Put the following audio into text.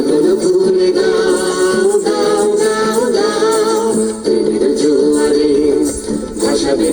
চাদর খুলে দাও দাও দাও দাও প্রেমের জোয়ারে ভাসাবে